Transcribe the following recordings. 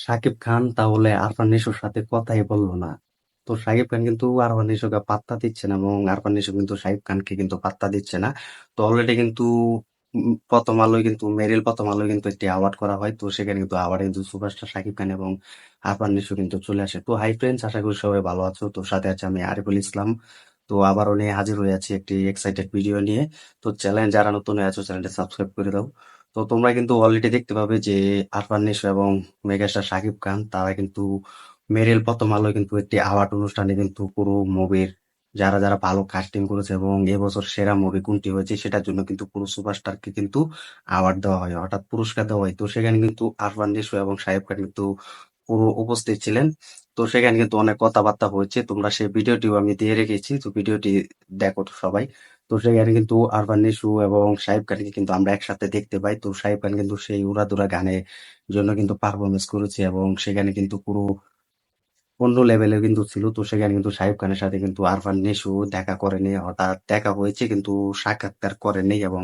শাকিব খান তাহলে আরফান নিশোর সাথে কথাই বলল না। তো শাকিব খান কিন্তু আরফান নিশোকে পাত্তা দিচ্ছে না এবং আরফান নিশো কিন্তু শাকিব খানকে কিন্তু পাত্তা দিচ্ছে না। তো অলরেডি কিন্তু প্রথম আলোয় কিন্তু মেরিল প্রথম আলোয় কিন্তু একটি অ্যাওয়ার্ড করা হয়। তো সেখানে কিন্তু আবার কিন্তু সুপারস্টার শাকিব খান এবং আরফান নিশো কিন্তু চলে আসে। তো হাই ফ্রেন্ডস আশা করি সবাই ভালো আছো। তো সাথে আছে আমি আরিফুল ইসলাম। তো আবারও নিয়ে হাজির হয়ে আছি একটি এক্সাইটেড ভিডিও নিয়ে। তো চ্যানেল যারা নতুন হয়ে আছো চ্যানেলটা সাবস্ক্রাইব করে দাও। তো তোমরা কিন্তু অলরেডি দেখতে পাবে যে আরফান নিশো এবং মেগাস্টার শাকিব খান, তারা কিন্তু মেরিল প্রথম আলোয় কিন্তু একটি অ্যাওয়ার্ড অনুষ্ঠানে কিন্তু পুরো মুভির যারা যারা ভালো কাস্টিং করেছে এবং এবছর সেরা মুভি কোনটি হয়েছে সেটার জন্য কিন্তু পুরো সুপারস্টারকে কিন্তু অ্যাওয়ার্ড দেওয়া হয়, অর্থাৎ পুরস্কার দেওয়া হয়। তো সেখানে কিন্তু আরফান নিশো এবং শাকিব খান কিন্তু পুরো উপস্থিত ছিলেন। তো সেখানে কিন্তু অনেক কথাবার্তা হয়েছে, তোমরা সেই ভিডিওটিও আমি দিয়ে রেখেছি। তো ভিডিওটি দেখো সবাই। তো সেখানে কিন্তু আরবান নিশু এবং সাহেব খানকে কিন্তু আমরা একসাথে দেখতে পাই। তো সাহেব খান কিন্তু সেই উড়াদুরা গানের জন্য কিন্তু পারফরমেন্স করেছে এবং সেখানে কিন্তু পুরো অন্য লেভেলে কিন্তু ছিল। তো সেখানে কিন্তু সাহেব খানের সাথে কিন্তু আরফান নিশু দেখা করেনি, হঠাৎ দেখা হয়েছে কিন্তু সাক্ষাৎকার করেনি এবং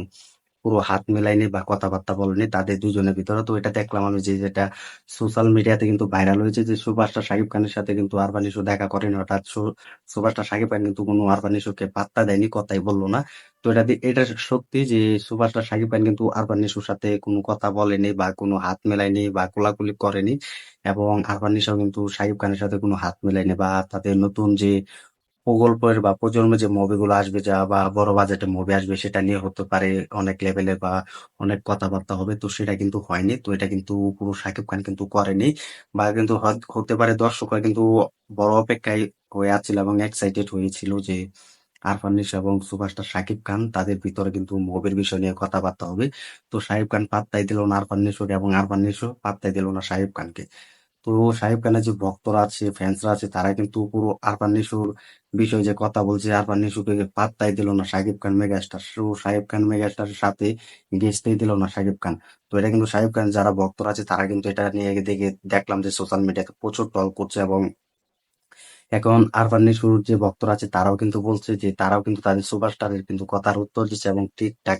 পুরো হাত মেলায়নি বা কথাবার্তা বলেনি তাদের দুজনের ভিতরে। তো এটা দেখলাম আমি যে যেটা সোশ্যাল মিডিয়াতে কিন্তু ভাইরাল হয়েছে যে সুপারস্টার শাকিব খানের সাথে কিন্তু আরফান নিশো দেখা করেনি। অর্থাৎ সু- সুপারস্টার শাকিব খান কিন্তু কোনো আরফান নিশোকে পাত্তা দেয়নি, কথাই বলল না। তো এটা এটা সত্যি যে সুপারস্টার শাকিব খান কিন্তু আরফান নিশোর সাথে কোনো কথা বলেনি বা কোনো হাত মেলায়নি বা কোলাকুলি করেনি। এবং আরফান নিশো কিন্তু শাকিব খানের সাথে কোনো হাত মেলায়নি বা তাদের নতুন যে প্রকল্পের বা প্রজন্মের যে মুভিগুলো আসবে যা বা বড় বাজেটের মুভি আসবে সেটা নিয়ে হতে পারে অনেক লেভেলে বা অনেক কথাবার্তা হবে। তো সেটা কিন্তু হয়নি। তো এটা কিন্তু পুরো শাকিব খান কিন্তু করেনি বা কিন্তু হত- পারে দর্শকরা কিন্তু বড় অপেক্ষায় হয়ে আছিল এবং এক্সাইটেড হয়েছিল যে আরফান এবং সুপারস্টার শাকিব খান তাদের ভিতরে কিন্তু মুভির বিষয় নিয়ে কথাবার্তা হবে। তো শাকিব খান পাত্তাই দিল না আরফান এবং আরফান পাত্তাই দিল না শাকিব খানকে। তো সাহেব খানের যে ভক্তরা আছে ফ্যান্সরা আছে, তারা কিন্তু পুরো আরফান নিশোর বিষয়ে যে কথা বলছে আরফান নিশোকে পাত্তাই দিল না শাকিব খান মেগাস্টার। তো শাকিব খান মেগাস্টারের সাথে গেছতেই দিল না শাকিব খান। তো এটা কিন্তু শাকিব খান, যারা ভক্তরা আছে, তারা কিন্তু এটা নিয়ে দেখে দেখলাম যে সোশ্যাল মিডিয়াতে প্রচুর টল করছে এবং এখন আরফান নিশোর যে ভক্তরা আছে, তারাও কিন্তু বলছে যে তারাও কিন্তু তাদের সুপারস্টারের কিন্তু কথার উত্তর দিচ্ছে এবং ঠিকঠাক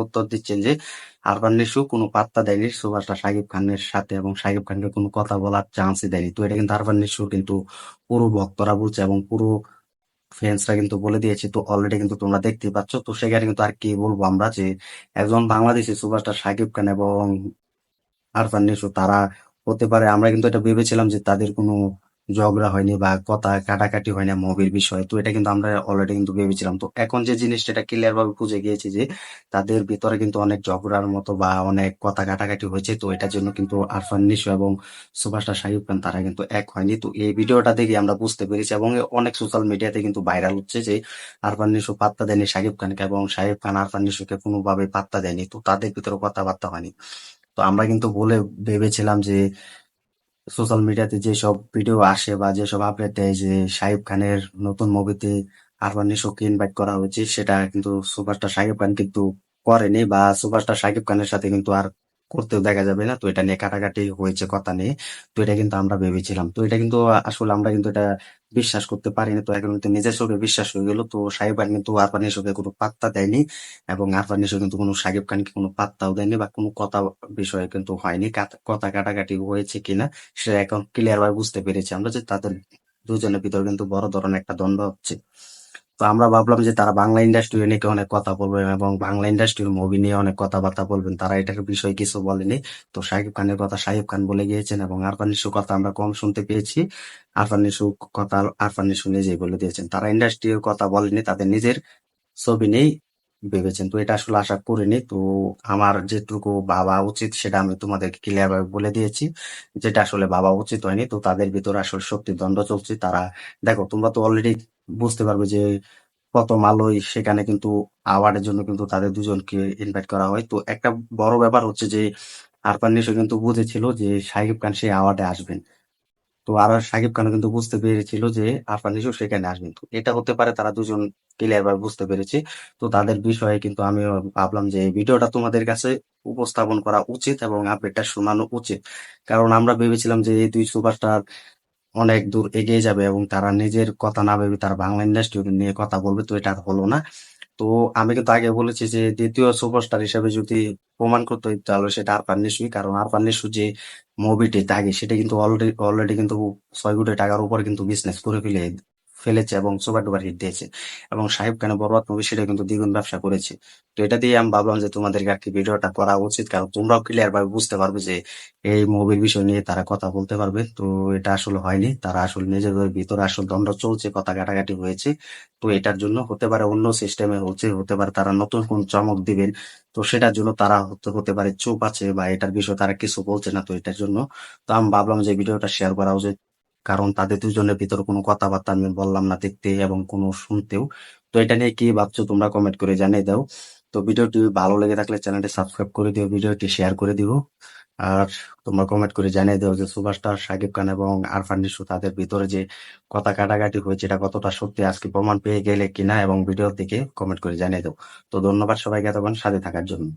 উত্তর দিচ্ছেন যে আরফান নিশো কোনো পাত্তা দেয়নি সুপারস্টার শাকিব খানের সাথে এবং শাকিব খানকে কোনো কথা বলার চান্সই দেয়নি। তো এটা কিন্তু আরবান নিশো কিন্তু পুরো ভক্তরা বলছে এবং পুরো ফ্যান্সরা কিন্তু বলে দিয়েছে। তো অলরেডি কিন্তু তোমরা দেখতেই পাচ্ছ। তো সেখানে কিন্তু আর কি বলব আমরা যে, একজন বাংলাদেশি সুপারস্টার শাকিব খান এবং আরফান নিশো তারা হতে পারে। আমরা কিন্তু এটা ভেবেছিলাম যে তাদের কোনো ঝগড়া হয়নি বা কথা কাটাকাটি হয় না মুভির বিষয়ে, তো এটা কিন্তু আমরা অলরেডি কিন্তু ভেবেছিলাম। তো এখন যে জিনিসটা এটা ক্লিয়ার ভাবে বুঝে গিয়েছে যে তাদের ভিতরে কিন্তু অনেক ঝগড়ার মতো বা অনেক কথা কাটাকাটি হয়েছে, তো এটার জন্য কিন্তু আরফান নিশো এবং সুপারস্টার শাকিব খান তারা কিন্তু এক হয়নি। তো এই ভিডিওটা দেখে আমরা বুঝতে পেরেছি এবং অনেক সোশ্যাল মিডিয়াতে কিন্তু ভাইরাল হচ্ছে যে আরফান নিশো পাত্তা দেয়নি শাকিব খানকে এবং শাকিব খান আরফান নিশোকে কোনোভাবে পাত্তা দেয়নি, তো তাদের ভিতরে কথাবার্তা হয়নি। তো আমরা কিন্তু বলে ভেবেছিলাম যে সোশ্যাল মিডিয়াতে যেসব ভিডিও আসে বা যেসব আপডেট দেয়, যে শাহিব খানের নতুন মুভিতে আরমান নিশোকে ইনভাইট করা হয়েছে, সেটা কিন্তু সুপারস্টার শাকিব খান কিন্তু করেনি বা সুপারস্টার শাকিব খানের সাথে কিন্তু আর করতেও দেখা যাবে না। তো এটা নিয়ে কাটাকাটি হয়েছে কথা নিয়ে। তো এটা কিন্তু আমরা ভেবেছিলাম। তো এটা কিন্তু আসলে আমরা কিন্তু এটা বিশ্বাস করতে পারিনি তো এখন কিন্তু নিজের চোখে বিশ্বাস হয়ে গেল তো, সাহেব খান কিন্তু আরফান সঙ্গে কোনো পাত্তা দেয়নি এবং আরফান সঙ্গে কিন্তু কোনো সাহেব খানকে কোনো পাত্তাও দেয়নি বা কোনো কথা বিষয়ে কিন্তু হয়নি কথা কাটাকাটি হয়েছে কিনা সেটা এখন ক্লিয়ার ভাবে বুঝতে পেরেছি আমরা যে তাদের দুজনের ভিতরে কিন্তু বড় ধরনের একটা দ্বন্দ্ব হচ্ছে। তো আমরা ভাবলাম যে তারা বাংলা ইন্ডাস্ট্রি নিয়ে অনেক কথা বলবেন এবং বাংলা ইন্ডাস্ট্রির মুভি নিয়ে অনেক কথাবার্তা বলবেন। তারা এটার বিষয়ে কিছু বলেনি। তো শাকিব খানের কথা শাকিব খান বলে গিয়েছেন এবং আরফান নিশোর কথা আমরা কম শুনতে পেয়েছি। আরফান নিশোর কথা আরফান নিশো নিজেই বলে দিয়েছেন। তারা ইন্ডাস্ট্রির কথা বলেনি, তাদের নিজের ছবি নিয়েই ভেবেছেন। তো এটা আসলে আশা করিনি। তো আমার যেটুকু বাবা উচিত সেটা আমি তোমাদেরকে ক্লিয়ার ভাবে বলে দিয়েছি যেটা আসলে ভাবা উচিত হয়নি। তো তাদের ভিতরে আসলে শক্তি দ্বন্দ্ব চলছে। তারা দেখো, তোমরা তো অলরেডি বুঝতে পারবে যে প্রথম আলোয় সেখানে কিন্তু অ্যাওয়ার্ডের জন্য কিন্তু তাদের দুজনকে ইনভাইট করা হয়। তো একটা বড় ব্যাপার হচ্ছে যে আরফান নিশো কিন্তু বুঝেছিল যে শাকিব খান সেই অ্যাওয়ার্ডে আসবেন। তো আর শাকিব খানও কিন্তু বুঝতে পেরেছিল যে আরফান নিশো সেখানে আসবেন। তো এটা হতে পারে তারা দুজন ক্লিয়ার ভাবে বুঝতে পেরেছে। তো তাদের বিষয়ে কিন্তু আমি ভাবলাম যে ভিডিওটা তোমাদের কাছে উপস্থাপন করা উচিত এবং আপডেটটা শোনানো উচিত। কারণ আমরা ভেবেছিলাম যে এই দুই সুপারস্টার অনেক দূর এগিয়ে যাবে এবং তারা নিজের কথা না ভেবে তারা বাংলা ইন্ডাস্ট্রি নিয়ে কথা বলবে, তো এটা হলো না। তো আমি কিন্তু আগে বলেছি যে দ্বিতীয় সুপারস্টার হিসেবে যদি প্রমাণ করতে হয়, তাহলে সেটা আরফান নিশোই কারণ আরফান নিশো যে মুভিটি থাকে সেটা কিন্তু অলরেডি অলরেডি কিন্তু ছয় কোটি টাকার উপর কিন্তু বিজনেস করে ফেলে ফেলেছে এবং সুপার ডুপার হিট দিয়েছে। এবং সাহেব খানের বরবাদ মুভি সেটা কিন্তু দ্বিগুণ ব্যবসা করেছে। তো এটা দিয়ে আমি ভাবলাম যে তোমাদেরকে আর কি ভিডিওটা করা উচিত? কারণ তোমরাও ক্লিয়ার ভাবে বুঝতে পারবে যে এই মুভির বিষয় নিয়ে তারা কথা বলতে পারবে। তো এটা আসলে হয়নি। তারা আসলে নিজেদের ভিতরে আসলে দ্বন্দ্ব চলছে, কথা কাটাকাটি হয়েছে। তো এটার জন্য হতে পারে অন্য সিস্টেমে হচ্ছে, হতে পারে তারা নতুন কোন চমক দিবেন। তো সেটার জন্য তারা হতে হতে পারে চুপ আছে বা এটার বিষয়ে তারা কিছু বলছে না। তো এটার জন্য তো আমি ভাবলাম যে ভিডিওটা শেয়ার করা উচিত। কারণ তাদের দুজনের ভিতরে কোনো কথাবার্তা আমি বললাম না দেখতে এবং কোনো শুনতেও। তো এটা নিয়ে কি ভাবছ তোমরা কমেন্ট করে জানিয়ে দাও। তো ভিডিওটি ভালো লেগে থাকলে চ্যানেলটি সাবস্ক্রাইব করে দিও, ভিডিওটি শেয়ার করে দিও। আর তোমরা কমেন্ট করে জানিয়ে দাও যে সুপারস্টার শাকিব খান এবং আরফান নিশো তাদের ভিতরে যে কথা কাটাকাটি হয়েছে এটা কতটা সত্যি, আজকে প্রমাণ পেয়ে গেলে কিনা এবং ভিডিও থেকে কমেন্ট করে জানিয়ে দাও। তো ধন্যবাদ সবাইকে এতক্ষণ সাথে থাকার জন্য।